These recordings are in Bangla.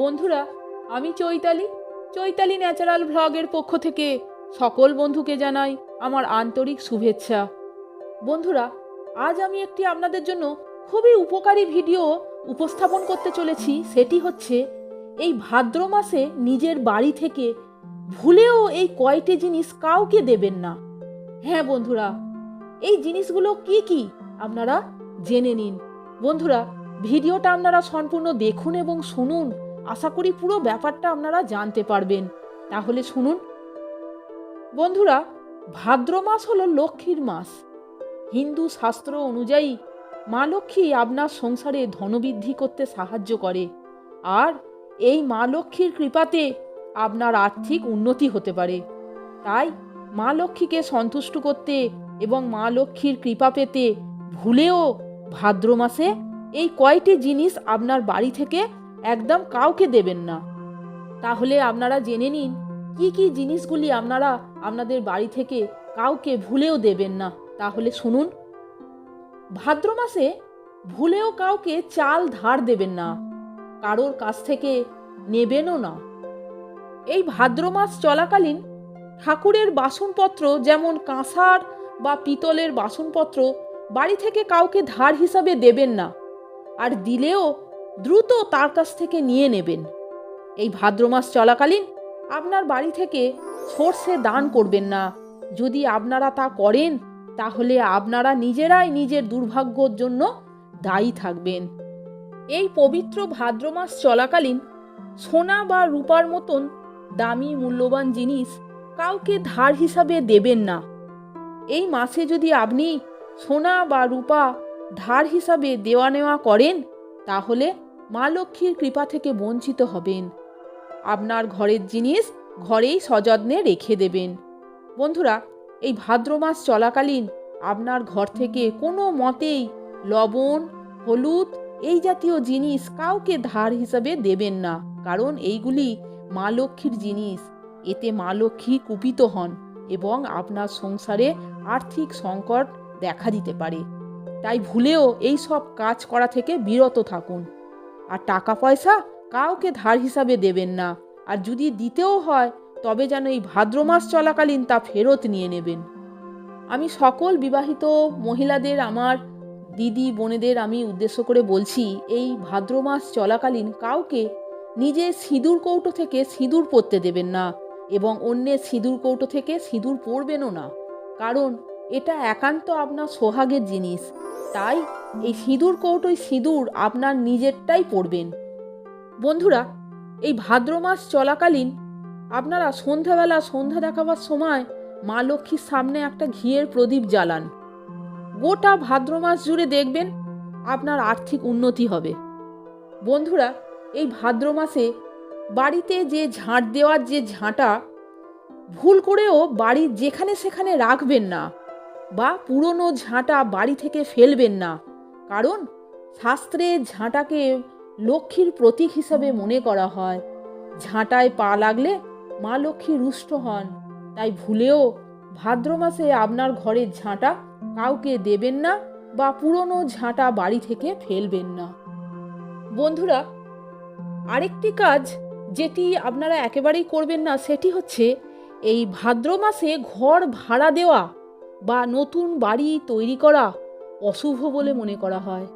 বন্ধুরা, আমি চৈতালি। চৈতালি ন্যাচারাল ভ্লগের পক্ষ থেকে সকল বন্ধুকে জানাই আমার আন্তরিক শুভেচ্ছা। বন্ধুরা, আজ আমি একটি আপনাদের জন্য খুবই উপকারী ভিডিও উপস্থাপন করতে চলেছি। সেটি হচ্ছে, এই ভাদ্র মাসে নিজের বাড়ি থেকে ভুলেও এই কয়টি জিনিস কাউকে দেবেন না। হ্যাঁ বন্ধুরা, এই জিনিসগুলো কি কি? আপনারা জেনে নিন। বন্ধুরা, ভিডিওটা আপনারা সম্পূর্ণ দেখুন এবং শুনুন। আশা করি পুরো ব্যাপারটা আপনারা জানতে পারবেন। তাহলে শুনুন। বন্ধুরা, ভাদ্র মাস হলো লক্ষ্মীর মাস। হিন্দু শাস্ত্র অনুযায়ী মা লক্ষ্মী আপনার সংসারে ধনবৃদ্ধি করতে সাহায্য করে। আর এই মা লক্ষ্মীর কৃপাতে আপনার আর্থিক উন্নতি হতে পারে। তাই মা লক্ষ্মীকে সন্তুষ্ট করতে এবং মা লক্ষ্মীর কৃপা পেতে ভুলেও ভাদ্র মাসে এই কয়টি জিনিস আপনার বাড়ি থেকে একদম কাউকে দেবেন না। তাহলে আপনারা জেনে নিন, কি কি জিনিসগুলি আপনারা আপনাদের বাড়ি থেকে কাউকে ভুলেও দেবেন না। তাহলে শুনুন। ভাদ্র মাসে ভুলেও কাউকে চাল ধার দেবেন না। কারোর কাছ থেকে নেবেনও না। এই ভাদ্র মাস চলাকালীন ঠাকুরের বাসনপত্র যেমন কাঁসার বা পিতলের বাসনপত্র বাড়ি থেকে কাউকে ধার হিসাবে দেবেন না। আর দিলেও দ্রুত তার কাছ থেকে নিয়ে নেবেন। এই ভাদ্র মাস চলাকালীন আপনার বাড়ি থেকে সর্ষে দান করবেন না। যদি আপনারা তা করেন, তাহলে আপনারা নিজেরাই নিজের দুর্ভাগ্যর জন্য দায়ী থাকবেন। এই পবিত্র ভাদ্র মাস চলাকালীন সোনা বা রূপার মতন দামি মূল্যবান জিনিস কাউকে ধার হিসাবে দেবেন না। এই মাসে যদি আপনি সোনা বা রূপা ধার হিসাবে দেওয়া নেওয়া করেন, তাহলে মা লক্ষ্মীর কৃপা থেকে বঞ্চিত হবেন। আপনার ঘরের জিনিস ঘরেই সযত্নে রেখে দেবেন। বন্ধুরা, এই ভাদ্র মাস চলাকালীন আপনার ঘর থেকে কোনো মতেই লবণ, হলুদ এই জাতীয় জিনিস কাউকে ধার হিসাবে দেবেন না। কারণ এইগুলি মা লক্ষ্মীর জিনিস। এতে মা লক্ষ্মী কুপিত হন এবং আপনার সংসারে আর্থিক সংকট দেখা দিতে পারে। তাই ভুলেও এই সব কাজ করা থেকে বিরত থাকুন। আর টাকা পয়সা কাউকে ধার হিসাবে দেবেন না। আর যদি দিতেও হয়, তবে যেন এই ভাদ্র মাস চলাকালীন তা ফেরত নিয়ে নেবেন। আমি সকল বিবাহিত মহিলাদের, আমার দিদি, বোনেদের আমি উদ্দেশ্য করে বলছি, এই ভাদ্র মাস চলাকালীন কাউকে নিজের সিঁদুর কৌটো থেকে সিঁদুর পরতে দেবেন না এবং অন্যের সিঁদুর কৌটো থেকে সিঁদুর পরবেনও না। কারণ এটা একান্ত আপনার সোহাগের জিনিস। তাই এই সিঁদুর কৌটোয় সিঁদুর আপনার নিজেরটাই পরবেন বন্ধুরা, এই ভাদ্র মাস চলাকালীন আপনারা সন্ধ্যাবেলা সন্ধ্যা দেখাবার সময় মা লক্ষ্মীর সামনে একটা ঘিয়ের প্রদীপ জ্বালান। গোটা ভাদ্র মাস জুড়ে দেখবেন আপনার আর্থিক উন্নতি হবে। বন্ধুরা, এই ভাদ্র মাসে বাড়িতে যে ঝাঁট দেওয়ার যে ঝাঁটা, ভুল করেও বাড়ির যেখানে সেখানে রাখবেন না। বা পুরনো ঝাঁটা বাড়ি থেকে ফেলবেন না। কারণ শাস্ত্রে ঝাঁটাকে লক্ষ্মীর প্রতীক হিসাবে মনে করা হয়। ঝাঁটায় পা লাগলে মা লক্ষ্মী রুষ্ট হন। তাই ভুলেও ভাদ্র মাসে আপনার ঘরের ঝাঁটা কাউকে দেবেন না বা পুরনো ঝাঁটা বাড়ি থেকে ফেলবেন না। বন্ধুরা, আরেকটি কাজ যেটি আপনারা একেবারেই করবেন না, সেটি হচ্ছে এই ভাদ্র মাসে ঘর ভাড়া দেওয়া। বা নতুন বাড়ি তৈরি করা অশুভ বলে মনে করা হয়।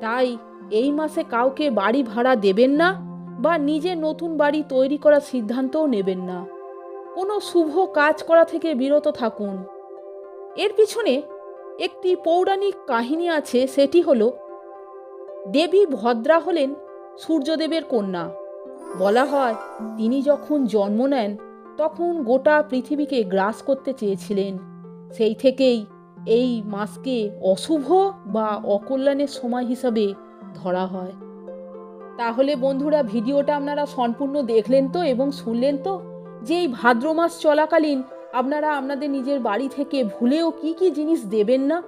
তাই এই মাসে কাউকে বাড়ি ভাড়া দেবেন না বা নিজে নতুন বাড়ি তৈরি করার সিদ্ধান্তও নেবেন না। কোনো শুভ কাজ করা থেকে বিরত থাকুন। এর পিছনে একটি পৌরাণিক কাহিনী আছে, সেটি হল, দেবী ভদ্রা হলেন সূর্যদেবের কন্যা। বলা হয়, তিনি যখন জন্ম নেন, তখন গোটা পৃথিবীকে গ্রাস করতে চেয়েছিলেন। সেই থেকেই এই মাসকে অশুভ বা অকল্যাণের সময় হিসাবে ধরা হয়। তাহলে বন্ধুরা, ভিডিওটা আপনারা সম্পূর্ণ দেখলেন তো এবং শুনলেন তো যে এই ভাদ্র মাস চলাকালীন আপনারা আপনাদের নিজের বাড়ি থেকে ভুলেও কি কি জিনিস দেবেন না?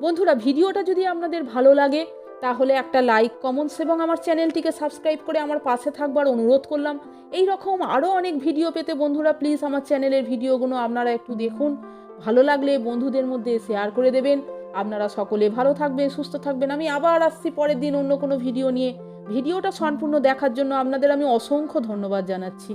বন্ধুরা, ভিডিওটা যদি আপনাদের ভালো লাগে, তাহলে একটা লাইক, কমেন্টস এবং আমার চ্যানেলটিকে সাবস্ক্রাইব করে আমার পাশে থাকবার অনুরোধ করলাম। এই রকম আরও অনেক ভিডিও পেতে বন্ধুরা, প্লিজ আমার চ্যানেলের ভিডিওগুলো আপনারা একটু দেখুন। ভালো লাগলে বন্ধুদের মধ্যে শেয়ার করে দেবেন। আপনারা সকলে ভালো থাকবেন, সুস্থ থাকবেন। আমি আবার আসছি পরের দিন অন্য কোনো ভিডিও নিয়ে। ভিডিওটা সম্পূর্ণ দেখার জন্য আপনাদের আমি অসংখ্য ধন্যবাদ জানাচ্ছি।